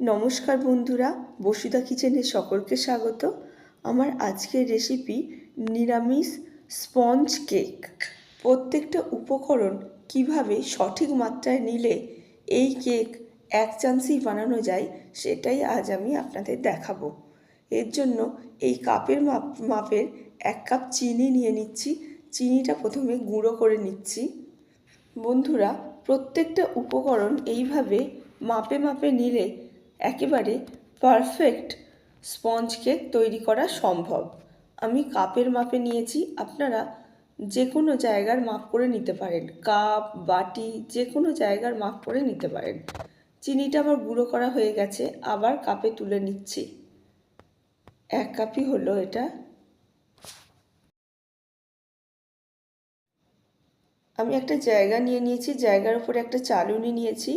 নমস্কার বন্ধুরা, বসুধা কিচেনে সকলকে স্বাগত। আমার আজকের রেসিপি নিরামিষ স্পঞ্জ কেক প্রত্যেকটা উপকরণ কীভাবে সঠিক মাত্রায় নিলে এই কেক এক চান্সেই বানানো যায়, সেটাই আজ আমি আপনাদের দেখাবো। এর জন্য এই কাপের মাপ, মাপের এক কাপ চিনি নিয়ে নিচ্ছি। চিনিটা প্রথমে গুঁড়ো করে নিচ্ছি। বন্ধুরা, প্রত্যেকটা উপকরণ এইভাবে মাপে মাপে নিলে একেবারে পারফেক্ট স্পঞ্জ কেক তৈরি করা সম্ভব। আমি কাপের মাপে নিয়েছি, আপনারা যে কোনো জায়গার মাপ করে নিতে পারেন। কাপ, বাটি যে কোনো জায়গার মাপ করে নিতে পারেন। চিনিটা আমার গুঁড়ো করা হয়ে গেছে, আবার কাপে তুলে নিচ্ছি। এক কাপই হলো এটা। আমি একটা জায়গা নিয়ে নিয়েছি, জায়গার উপরে একটা চালুনি নিয়েছি।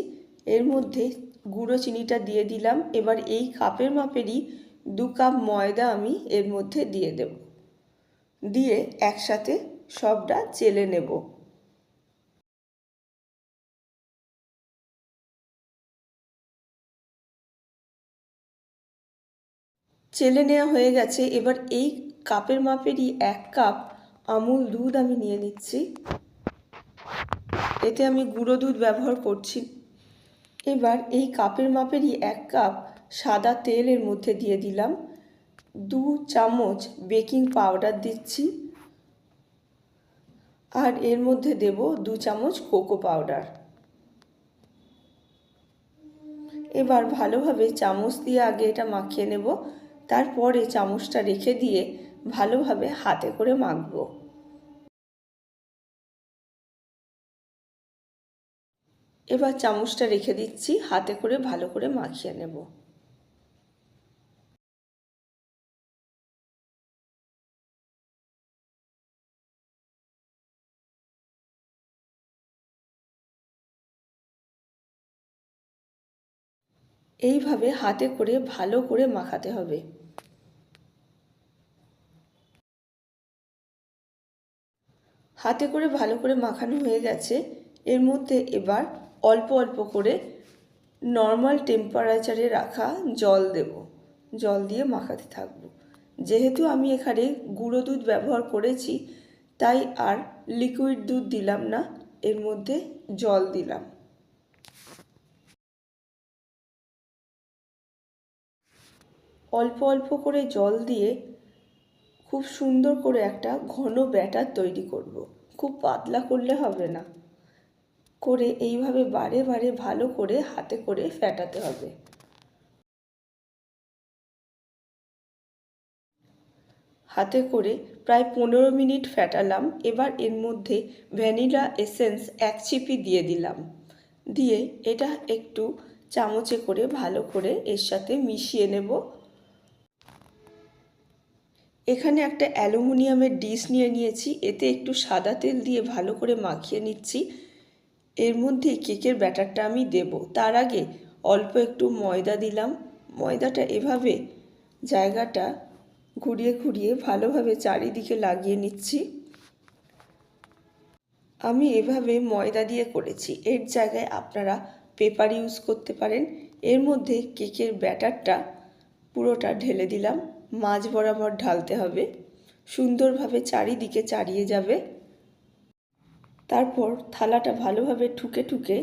এর মধ্যে গুঁড়ো চিনিটা দিয়ে দিলাম। এবার এই কাপের মাপেরই দু কাপ ময়দা আমি এর মধ্যে দিয়ে দেব। দিয়ে একসাথে সবটা চেলে নেব। চেলে নেওয়া হয়ে গেছে। এবার এই কাপের মাপেরই এক কাপ আমুল দুধ আমি নিয়ে নিচ্ছি। এতে আমি গুঁড়ো দুধ ব্যবহার করছি। এবার এই কাপের মাপেরই এক কাপ সাদা তেল এর মধ্যে দিয়ে দিলাম। দু চামচ বেকিং পাউডার দিচ্ছি। আর এর মধ্যে দেব দু চামচ কোকো পাউডার। এবার ভালোভাবে চামচ দিয়ে আগে এটা মাখিয়ে নেব। তারপরে চামচটা রেখে দিয়ে ভালোভাবে হাতে করে মাখবো। এবার চামচটা রেখে দিচ্ছি, হাতে করে ভালো করে মাখিয়ে নেব। এইভাবে হাতে করে ভালো করে মাখাতে হবে। হাতে করে ভালো করে মাখানো হয়ে গেছে। এর মধ্যে এবার অল্প অল্প করে নর্মাল টেম্পারেচারে রাখা জল দেব। জল দিয়ে মাখাতে থাকব। যেহেতু আমি এখানে গুঁড়ো দুধ ব্যবহার করেছি, তাই আর লিকুইড দুধ দিলাম না, এর মধ্যে জল দিলাম। অল্প অল্প করে জল দিয়ে খুব সুন্দর করে একটা ঘন ব্যাটার তৈরি করব। খুব পাতলা করলে হবে না। করে এইভাবে বারে বারে ভালো করে হাতে করে ফেটাতে হবে। হাতে করে প্রায় পনেরো মিনিট ফেটালাম, এবার এর মধ্যে ভ্যানিলা এসেন্স এক চিপি দিয়ে দিলাম। দিয়ে এটা একটু চামচে করে ভালো করে এর সাথে মিশিয়ে নেব। এখানে একটা অ্যালুমিনিয়ামের ডিশ নিয়ে নিয়েছি, এতে একটু সাদা তেল দিয়ে ভালো করে মাখিয়ে নিচ্ছি। এর মধ্যে কেকের ব্যাটারটা আমি দেব। তার আগে অল্প একটু ময়দা দিলাম। ময়দাটা এভাবে জায়গাটা ঘুরিয়ে ঘুরিয়ে ভালোভাবে চারিদিকে লাগিয়ে নিচ্ছি। আমি এভাবে ময়দা দিয়ে করেছি। এর জায়গায় আপনারা পেপার ইউজ করতে পারেন। এর মধ্যে কেকের ব্যাটারটা পুরোটা ঢেলে দিলাম। মাঝ বরাবর ঢালতে হবে। সুন্দরভাবে চারিদিকে চারিয়ে যাবে। তারপর থালাটা ভালোভাবে ঠুকে ঠুকে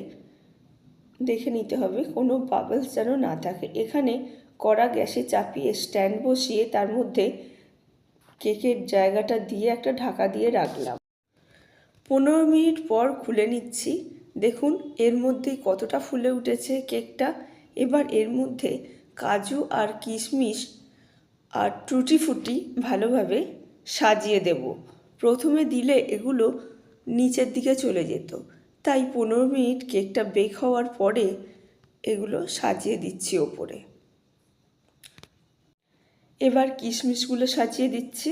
দেখে নিতে হবে, কোনো বাবলস যেন না থাকে। এখানে কড়া গ্যাসে চাপিয়ে স্ট্যান্ড বসিয়ে তার মধ্যে কেকের জায়গাটা দিয়ে একটা ঢাকা দিয়ে রাখলাম। পনেরো মিনিট পর খুলে নিচ্ছি। দেখুন, এর মধ্যে কতটা ফুলে উঠেছে কেকটা। এবার এর মধ্যে কাজু আর কিশমিশ আর টুটি ফুটি ভালোভাবে সাজিয়ে দেব। প্রথমে দিলে এগুলো নিচের দিকে চলে যেত। তাই পনেরো মিনিট কেকটা বেক হওয়ার পরে এগুলো সাজিয়ে দিচ্ছি ওপরে। এবার কিশমিশগুলো সাজিয়ে দিচ্ছি।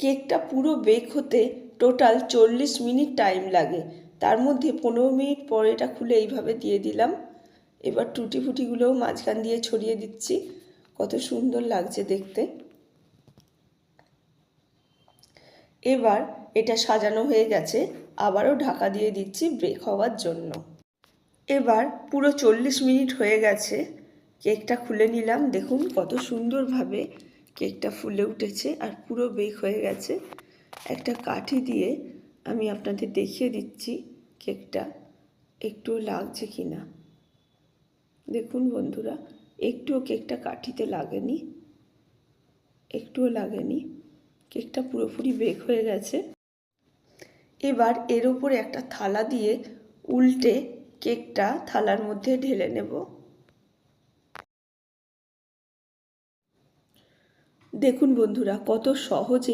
কেকটা পুরো বেক হতে টোটাল চল্লিশ মিনিট টাইম লাগে। তার মধ্যে পনেরো মিনিট পর এটা খুলে এইভাবে দিয়ে দিলাম। এবার টুটি ফুটিগুলোও মাঝখান দিয়ে ছড়িয়ে দিচ্ছি। কত সুন্দর লাগছে দেখতে। এবার এটা সাজানো হয়ে গেছে, আবারও ঢাকা দিয়ে দিচ্ছি ব্রেক হওয়ার জন্য। এবার পুরো চল্লিশ মিনিট হয়ে গেছে, কেকটা খুলে নিলাম। দেখুন কত সুন্দরভাবে কেকটা ফুলে উঠেছে আর পুরো বেক হয়ে গেছে। একটা কাঠি দিয়ে আমি আপনাদের দেখিয়ে দিচ্ছি কেকটা, একটু লাগছে কি না। দেখুন বন্ধুরা, একটুও কেকটা কাঠিতে লাগেনি, একটুও লাগেনি। কেকটা পুরোপুরি বেক হয়ে গেছে। এবার এর উপরে একটা থালা দিয়ে উল্টে কেকটা থালার মধ্যে ঢেলে নেব। দেখুন বন্ধুরা, কত সহজে